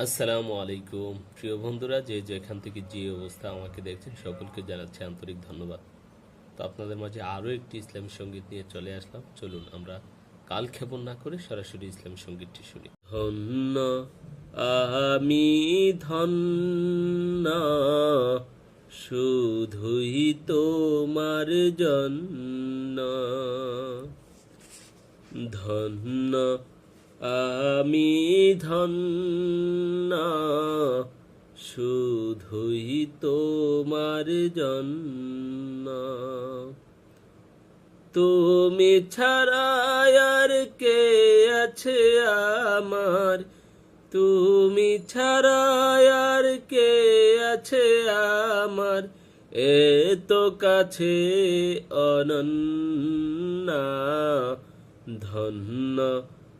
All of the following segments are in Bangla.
আসসালামু আলাইকুম। প্রিয় বন্ধুরা, যে যেখান থেকে যে অবস্থা আমাকে দেখছেন, সকলকে জানাচ্ছি আন্তরিক ধন্যবাদ। তো আপনাদের মাঝে আরও একটি ইসলামী সংগীত নিয়ে চলে আসলাম। চলুন আমরা কাল ক্ষেপণ না করে সরাসরি ইসলামী সঙ্গীতটি শুনি। ধন্য আমি ধন্য, শুধুই তোমার জন্য। ধন্য আমি ধন্য, শুধুই তোমার জন্য। তুমি ছাড়া আর কে আছে আমার? তুমি ছাড়া আর কে আছে আমার? এ তো কাছে অনন্যা, ধন্য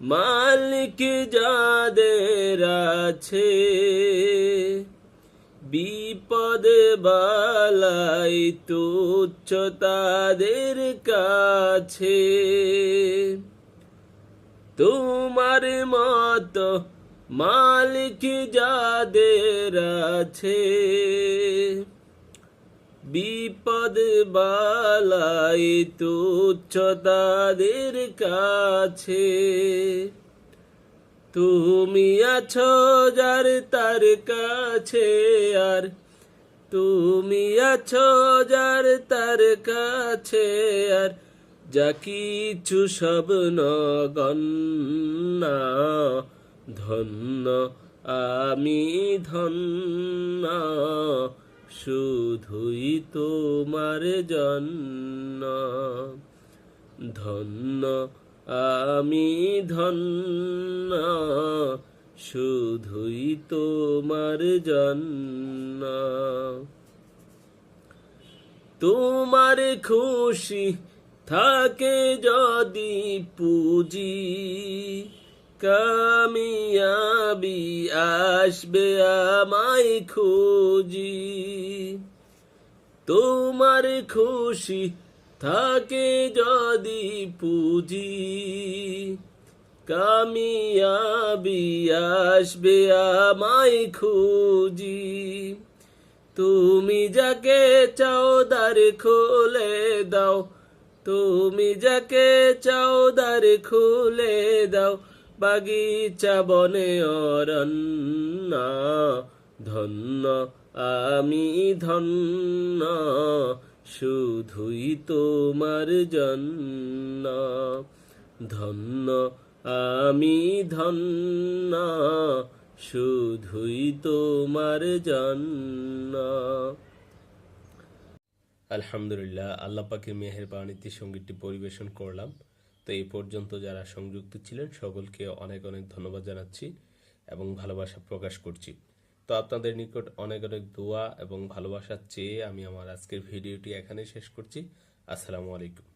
মালিক যাদের আছে বিপদ বালাই তুচ্ছ তাদের কাছে। তোমার মত মালিক যাদের আছে বিপদ বালাই তুচ্ছ তাদের কাছে। তুমি আছো যার তার কাছে আর, তুমি আছো যার তার কাছে আর। যা কিছু সব নগণ্যা ধন্য, আমি ধন্য। শুধুই তোমার জন্য। ধন্য আমি ধন্য শুধুই তোমার জন্য। তোমার খুশি থাকে যদি পুঁজি কামিয়াবি আসবে আমায় খুঁজি। তোমার খুশি থাকে যদি পুঁজি। কামিয়াবি আসবে আমায় খুঁজি। তুমি যাকে চাও দ্বার খুলে দাও। তুমি যাকে চাও দ্বার খুলে দাও। বাগিচা বনে অরণ্য, ধন্য, আমি ধন্য, শুধুই তোমার জন্য। ধন্য, আমি ধন্য, শুধুই তোমার জন্য। আলহামদুলিল্লাহ, আল্লাহ পাকের মেহের বাণীতে সঙ্গীতটি পরিবেশন করলাম। তো এই পর্যন্ত যারা সংযুক্ত ছিলেন, সকলকে অনেক অনেক ধন্যবাদ জানাচ্ছি এবং ভালোবাসা প্রকাশ করছি। তো আপনাদের নিকট অনেক অনেক দোয়া এবং ভালোবাসা চেয়ে আমি আমার আজকের ভিডিওটি এখানে শেষ করছি। আসসালামু আলাইকুম।